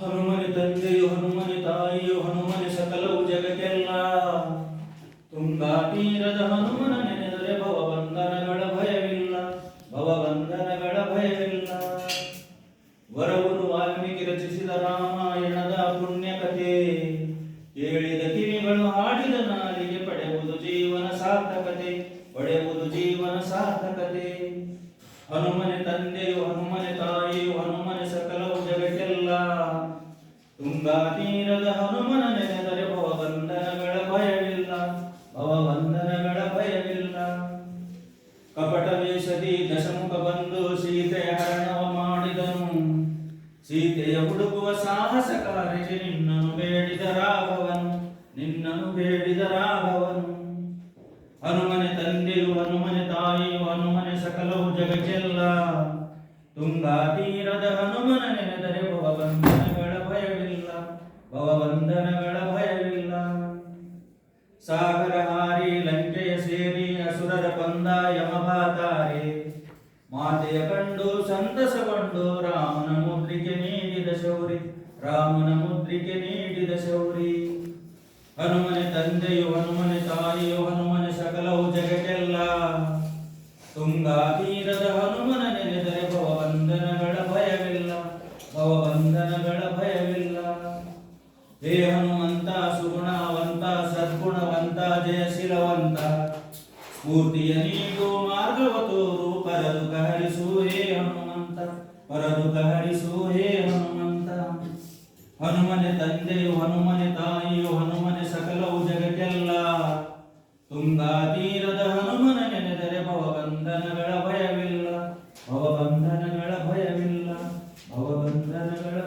ಹನುಮನೆ ತಂದೆಯು ಹನುಮನೆ ತಾಯಿಯು ಹನುಮನೆ ಸಕಲವು ಜಗಕ್ಕೆಲ್ಲ ತುಂಗಾ ತೀರದ ಹನುಮನ ನೆನೆದರೆ ಭವಬಂಧನಗಳ ಭಯವಿಲ್ಲ ಭವಬಂಧನಗಳ ಭಯವಿಲ್ಲ. ವರವನು ವಾಲ್ಮೀಕಿ ರಚಿಸಿದ ರಾಮಾಯಣದ ಪುಣ್ಯ ಕಥೆ ಕೇಳಿದ ಕಿವಿಗಳು ಹಾಡಿದ ನಾಲಿಗೆ ಪಡೆಯುವುದು ಜೀವನ ಸಾರ್ಥಕತೆ ಪಡೆಯುವುದು ಜೀವನ ಸಾರ್ಥಕತೆ. ಹನುಮನೆ ತಂದೆಯು ಹನುಮನೆ ತಾಯಿಯು ಹನುಮನೆ ಸಕಲ ತುಂಗಾ ತೀರದ ಹನುಮನ ನೆನೆದರೆ ಭವಬಂಧನಗಳ ಭಯವಿಲ್ಲ ಭವಬಂಧನಗಳ ಭಯವಿಲ್ಲ ಕಪಟ ವೇಷದಿ ದಶಮುಖ ಬಂದು ಸೀತೆಯ ಹರಣವ ಮಾಡಿದನು. ಸೀತೆಯ ಹುಡುಕುವ ಸಾಹಸ ಕಾರಿಗೆ ನಿನ್ನನು ಬೇಡಿದ ರಾಘವನು, ನಿನ್ನನು ಬೇಡಿದ ರಾಘವನು. ಹನುಮನೆ ತಂದೆಯು ಹನುಮನೆ ತಾಯಿಯು ಹನುಮನೆ ಸಕಲವು ಜಗಕ್ಕೆಲ್ಲ. ತುಂಬಾ ತೀರದ ಹನುಮನ ಭವಬಂಧನಗಳ ಭಯವಿಲ್ಲ. ಸಾಗರ ಹಾರಿ ಲಂಕೆಯ ಸೇರಿ ಅಸುರರ ಪಂದ ಯಮಭಾತಾರೆ ಮಾತೆಯ ಕಂಡು ಸಂತಸಗೊಂಡು ರಾಮನ ಮುದ್ರಿಕೆ ನೀಡಿದ ಶೌರಿ, ರಾಮನ ಮುದ್ರಿಕೆ ನೀಡಿದ ಶೌರಿ. ಹನುಮನೆ ತಂದೆಯು, ಹನುಮನೆ ತಾಯಿಯು, ಹನುಮನೆ ಸಕಲವು ಜಗಕ್ಕೆಲ್ಲ ತುಂಗಾ ಹೇ ಹನುಮಂತ ಸುಗುಣವಂತ, ಸದ್ಗುಣವಂತ, ಜಯಶೀಲವಂತ. ಸ್ಫೂರ್ತಿಯ ನೀಡು ಮಾರ್ಗವ ತೋರು ಪರದು ಕಹರಿಸು ಹೇ ಹನುಮಂತ ಪರದು ಕಹರಿಸು ಹೇ ಹನುಮಂತ. ಹನುಮನೆ ತಂದೆಯು ಹನುಮನೆ ತಾಯಿಯು ಹನುಮನೆ ಸಕಲವು ಜಗಕ್ಕೆಲ್ಲ ತುಂಗಾ ತೀರದ ಹನುಮನ ನೆನೆದರೆ ಭವಬಂಧನಗಳ ಭಯವಿಲ್ಲ. ಭವಬಂಧನಗಳ ಭಯವಿಲ್ಲ. ಭವಬಂಧನಗಳ